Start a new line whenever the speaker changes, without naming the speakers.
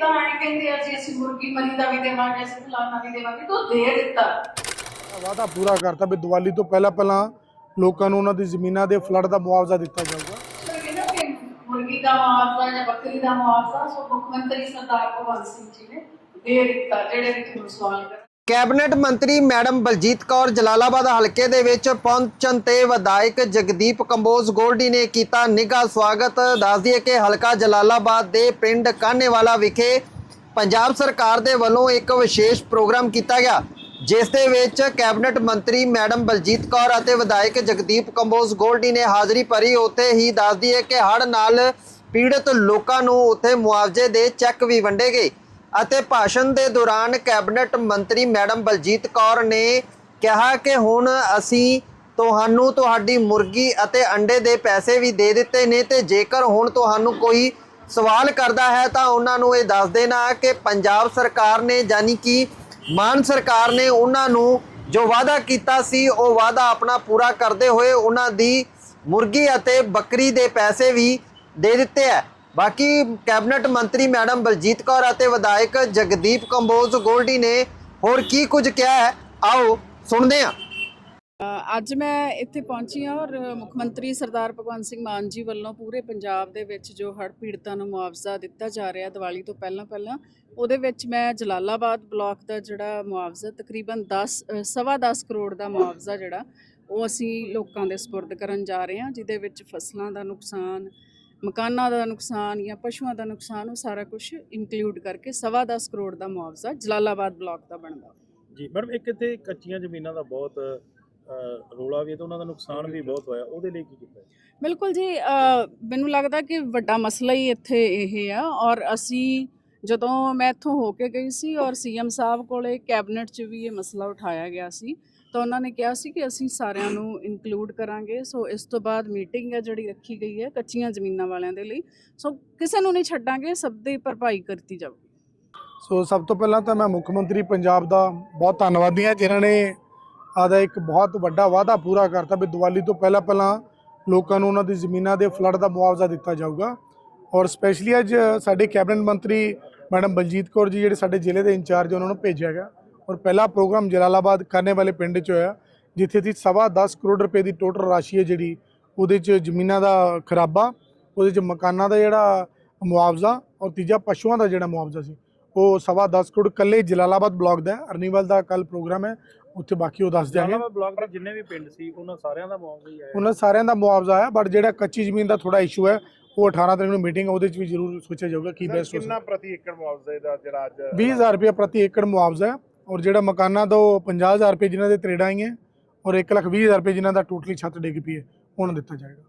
ਤਾਂ ਐਂ ਕਹਿੰਦੇ ਆ ਜੀ ਅਸੀਂ ਮੁਰਗੀ ਮਰੀ ਦਾ ਵੀ ਦੇਵਾਂਗੇ ਅਸੀਂ ਫਲਾਨਾ ਵੀ ਦੇਵਾਂਗੇ ਤੂੰ ਦੇ ਦਿੱਤਾ।
ਵਾਅਦਾ ਪੂਰਾ ਕਰਤਾ ਵੀ ਦੀਵਾਲੀ ਤੋਂ ਪਹਿਲਾਂ ਪਹਿਲਾਂ ਲੋਕਾਂ ਨੂੰ ਉਹਨਾਂ ਦੀ ਜ਼ਮੀਨਾਂ ਦੇ ਫਲੱਡ ਦਾ ਮੁਆਵਜ਼ਾ ਦਿੱਤਾ ਜਾਊਗਾ।
ਮੁਰਗੀ ਦਾ ਮੁਆਵਜ਼ਾ ਜਾਂ ਬੱਕਰੀ ਦਾ ਮੁਆਵਜ਼ਾ ਸੋ ਮੁੱਖ ਮੰਤਰੀ ਸਰਦਾਰ ਭਗਵੰਤ ਸਿੰਘ ਜੀ ਨੇ ਦੇ ਦਿੱਤਾ ਜਿਹੜੇ ਕਰ
ਕੈਬਨਿਟ ਮੰਤਰੀ ਮੈਡਮ ਬਲਜੀਤ ਕੌਰ ਜਲਾਲਾਬਾਦ ਹਲਕੇ ਦੇ ਵਿੱਚ ਪਹੁੰਚਣ ਤੇ ਵਿਧਾਇਕ ਜਗਦੀਪ ਕੰਬੋਜ ਗੋਲਡੀ ਨੇ ਕੀਤਾ ਨਿੱਘਾ ਸਵਾਗਤ। ਦੱਸ ਦਈਏ ਕਿ ਹਲਕਾ ਜਲਾਲਾਬਾਦ ਦੇ ਪਿੰਡ ਕਾਹਨੇਵਾਲਾ ਵਿਖੇ ਪੰਜਾਬ ਸਰਕਾਰ ਦੇ ਵੱਲੋਂ ਇੱਕ ਵਿਸ਼ੇਸ਼ ਪ੍ਰੋਗਰਾਮ ਕੀਤਾ ਗਿਆ, ਜਿਸ ਦੇ ਵਿੱਚ ਕੈਬਨਿਟ ਮੰਤਰੀ ਮੈਡਮ ਬਲਜੀਤ ਕੌਰ ਅਤੇ ਵਿਧਾਇਕ ਜਗਦੀਪ ਕੰਬੋਜ ਗੋਲਡੀ ਨੇ ਹਾਜ਼ਰੀ ਭਰੀ। ਉੱਥੇ ਹੀ ਦੱਸ ਦਈਏ ਕਿ ਹੜ੍ਹ ਨਾਲ ਪੀੜਤ ਲੋਕਾਂ ਨੂੰ ਉੱਥੇ ਮੁਆਵਜ਼ੇ ਦੇ ਚੈੱਕ ਵੀ ਵੰਡੇ ਗਏ। ਅਤੇ ਭਾਸ਼ਣ ਦੇ ਦੌਰਾਨ ਕੈਬਨਿਟ ਮੰਤਰੀ ਮੈਡਮ ਬਲਜੀਤ ਕੌਰ ਨੇ ਕਿਹਾ ਕਿ ਹੁਣ ਅਸੀਂ ਤੁਹਾਨੂੰ ਤੁਹਾਡੀ ਮੁਰਗੀ ਅਤੇ ਅੰਡੇ ਦੇ ਪੈਸੇ ਵੀ ਦੇ ਦਿੱਤੇ ਨੇ ਤੇ ਜੇਕਰ ਹੁਣ ਤੁਹਾਨੂੰ ਕੋਈ ਸਵਾਲ ਕਰਦਾ ਹੈ ਤਾਂ ਉਹਨਾਂ ਨੂੰ ਇਹ ਦੱਸ ਦੇਣਾ ਕਿ ਪੰਜਾਬ ਸਰਕਾਰ ਨੇ ਜਾਨੀ ਕਿ ਮਾਨ ਸਰਕਾਰ ਨੇ ਉਹਨਾਂ ਨੂੰ ਜੋ ਵਾਅਦਾ ਕੀਤਾ ਸੀ, ਉਹ ਵਾਅਦਾ ਆਪਣਾ ਪੂਰਾ ਕਰਦੇ ਹੋਏ ਉਹਨਾਂ ਦੀ ਮੁਰਗੀ ਅਤੇ ਬੱਕਰੀ ਦੇ ਪੈਸੇ ਵੀ ਦੇ ਦਿੱਤੇ ਹੈ। ਬਾਕੀ ਕੈਬਨਿਟ ਮੰਤਰੀ ਮੈਡਮ ਬਲਜੀਤ ਕੌਰ ਅਤੇ ਵਿਧਾਇਕ ਜਗਦੀਪ ਕੰਬੋਜ ਗੋਲਡੀ ਨੇ ਹੋਰ ਕੀ ਕੁਝ ਕਿਹਾ ਹੈ, ਆਓ ਸੁਣਦੇ ਹਾਂ।
ਅੱਜ ਮੈਂ ਇੱਥੇ ਪਹੁੰਚੀ ਹਾਂ ਔਰ ਮੁੱਖ ਮੰਤਰੀ ਸਰਦਾਰ ਭਗਵੰਤ ਸਿੰਘ ਮਾਨ ਜੀ ਵੱਲੋਂ ਪੂਰੇ ਪੰਜਾਬ ਦੇ ਵਿੱਚ ਜੋ ਹੜ੍ਹ ਪੀੜਤਾਂ ਨੂੰ ਮੁਆਵਜ਼ਾ ਦਿੱਤਾ ਜਾ ਰਿਹਾ ਦੀਵਾਲੀ ਤੋਂ ਪਹਿਲਾਂ ਪਹਿਲਾਂ, ਉਹਦੇ ਵਿੱਚ ਮੈਂ ਜਲਾਲਾਬਾਦ ਬਲਾਕ ਦਾ ਜਿਹੜਾ ਮੁਆਵਜ਼ਾ ਤਕਰੀਬਨ 10 ਸਵਾ 10 ਕਰੋੜ ਦਾ ਮੁਆਵਜ਼ਾ ਜਿਹੜਾ, ਉਹ ਅਸੀਂ ਲੋਕਾਂ ਦੇ ਸਪੁਰਦ ਕਰਨ ਜਾ ਰਹੇ ਹਾਂ, ਜਿਹਦੇ ਵਿੱਚ ਫਸਲਾਂ ਦਾ ਨੁਕਸਾਨ ਮਕਾਨਾਂ ਦਾ ਨੁਕਸਾਨ ਜਾਂ ਪਸ਼ੂਆਂ ਦਾ ਨੁਕਸਾਨ ਉਹ ਸਾਰਾ ਕੁਝ ਇਨਕਲੂਡ ਕਰਕੇ ਸਵਾ 10 ਕਰੋੜ ਦਾ ਮੁਆਵਜ਼ਾ ਜਲਾਲਾਬਾਦ ਬਲਾਕ ਦਾ ਬਣਦਾ।
ਜੀ ਮੈਡਮ ਇੱਕ ਇੱਥੇ ਕੱਚੀਆਂ ਜ਼ਮੀਨਾਂ ਦਾ ਬਹੁਤ ਰੌਲਾ ਵੀ ਹੈ ਤੇ ਉਹਨਾਂ ਦਾ ਨੁਕਸਾਨ ਵੀ ਬਹੁਤ ਹੋਇਆ। ਉਹਦੇ ਲਈ ਕੀ ਕੀਤਾ
ਬਿਲਕੁਲ ਜੀ ਮੈਨੂੰ ਲੱਗਦਾ ਕਿ ਵੱਡਾ ਮਸਲਾ ਹੀ ਇੱਥੇ ਇਹ ਆ ਔਰ ਅਸੀਂ ਜਦੋਂ ਮੈਂ ਇੱਥੋਂ ਹੋ ਕੇ ਗਈ ਸੀ ਔਰ ਸੀਐਮ ਸਾਹਿਬ ਕੋਲੇ ਕੈਬਨਿਟ 'ਚ ਵੀ ਇਹ ਮਸਲਾ ਉਠਾਇਆ ਗਿਆ ਸੀ, ਤਾਂ ਉਹਨਾਂ ਨੇ ਕਿਹਾ ਸੀ ਕਿ ਅਸੀਂ ਸਾਰਿਆਂ ਨੂੰ ਇਨਕਲੂਡ ਕਰਾਂਗੇ, ਸੋ ਇਸ ਤੋਂ ਬਾਅਦ ਮੀਟਿੰਗ ਹੈ ਜਿਹੜੀ ਰੱਖੀ ਗਈ ਹੈ ਕੱਚੀਆਂ ਜ਼ਮੀਨਾਂ ਵਾਲਿਆਂ ਦੇ ਲਈ, ਸੋ ਕਿਸੇ ਨੂੰ ਨਹੀਂ ਛੱਡਾਂਗੇ, ਸਭ ਦੀ ਭਰਪਾਈ ਕਰਤੀ ਜਾਊਗੀ।
ਸੋ ਸਭ ਤੋਂ ਪਹਿਲਾਂ ਤਾਂ ਮੈਂ ਮੁੱਖ ਮੰਤਰੀ ਪੰਜਾਬ ਦਾ ਬਹੁਤ ਧੰਨਵਾਦੀ ਹਾਂ, ਜਿਨ੍ਹਾਂ ਨੇ ਆਦਾ ਇੱਕ ਬਹੁਤ ਵੱਡਾ ਵਾਅਦਾ ਪੂਰਾ ਕਰਤਾ ਵੀ ਦੀਵਾਲੀ ਤੋਂ ਪਹਿਲਾਂ ਪਹਿਲਾਂ ਲੋਕਾਂ ਨੂੰ ਉਹਨਾਂ ਦੀ ਜ਼ਮੀਨਾਂ ਦੇ ਫਲੱਡ ਦਾ ਮੁਆਵਜ਼ਾ ਦਿੱਤਾ ਜਾਊਗਾ। ਔਰ ਸਪੈਸ਼ਲੀ ਅੱਜ ਸਾਡੇ ਕੈਬਨਿਟ ਮੰਤਰੀ ਮੈਡਮ ਬਲਜੀਤ ਕੌਰ ਜੀ ਜਿਹੜੇ ਸਾਡੇ ਜ਼ਿਲ੍ਹੇ ਦੇ ਇੰਚਾਰਜ ਉਹਨਾਂ ਨੂੰ ਭੇਜਿਆ ਗਿਆ। ਔਰ ਪਹਿਲਾ ਪ੍ਰੋਗਰਾਮ ਜਲਾਲਾਬਾਦ ਕਰਨੇ ਵਾਲੇ ਪਿੰਡ 'ਚ ਹੋਇਆ ਜਿੱਥੇ ਦੀ ਸਵਾ 10 ਕਰੋੜ ਰੁਪਏ ਦੀ ਟੋਟਲ ਰਾਸ਼ੀ ਹੈ ਜਿਹੜੀ ਉਹਦੇ 'ਚ ਜ਼ਮੀਨਾਂ ਦਾ ਖਰਾਬਾ ਉਹਦੇ 'ਚ ਮਕਾਨਾਂ ਦਾ ਜਿਹੜਾ ਮੁਆਵਜ਼ਾ ਔਰ ਤੀਜਾ ਪਸ਼ੂਆਂ ਦਾ ਜਿਹੜਾ ਮੁਆਵਜ਼ਾ ਸੀ। ਉਹ ਸਵਾ 10 ਕਰੋੜ ਕੱਲੇ ਜਲਾਲਾਬਾਦ ਬਲਾਕ ਦਾ। ਅਰਨੀਵਾਲ ਦਾ ਕੱਲ ਪ੍ਰੋਗਰਾਮ ਹੈ ਉੱਥੇ ਬਾਕੀ ਉਹ ਦੱਸ ਦਿਆਂਗੇ।
ਜਲਾਲਾਬਾਦ ਬਲਾਕ ਦੇ ਜਿੰਨੇ ਵੀ ਪਿੰਡ ਸੀ ਉਹਨਾਂ ਸਾਰਿਆਂ ਦਾ ਮੁਆਵਜ਼ਾ ਹੀ ਆਇਆ।
ਉਹਨਾਂ ਸਾਰਿਆਂ ਦਾ ਮੁਆਵਜ਼ਾ ਹੈ ਬਟ ਜਿਹੜਾ ਕੱਚੀ ਜ਼ਮੀਨ ਦਾ ਥੋੜਾ ਇਸ਼ੂ ਹੈ ਉਹ 18 ਤਰੀਕ ਨੂੰ ਮੀਟਿੰਗ ਉਹਦੇ 'ਚ ਵੀ ਜ਼ਰੂਰ ਸੋਚਿਆ ਜਾਊਗਾ ਕੀ ਬੈਸਟ ਹੋ ਸਕਦਾ।
ਪ੍ਰਤੀ ਏਕੜ ਮੁਆਵਜ਼ੇ ਦਾ ਜਿਹੜਾ ਅੱਜ
20000 ਰੁਪਏ ਪ੍ਰਤੀ ਏਕੜ ਮੁਆਵਜ਼ਾ ਹੈ ਔਰ ਜਿਹੜਾ ਮਕਾਨਾਂ ਦਾ ਉਹ 50000 ਰੁਪਏ ਜਿਨ੍ਹਾਂ ਦੇ ਤਰੇੜਾਂ ਆਈਆਂ ਔਰ 1 ਲੱਖ 20000 ਰੁਪਏ ਜਿਨ੍ਹਾਂ ਦਾ ਟੋਟਲੀ ਛੱਤ ਡਿੱਗ ਪਈ ਹੈ ਉਹਨਾਂ ਦਿੱਤਾ ਜਾਏਗਾ।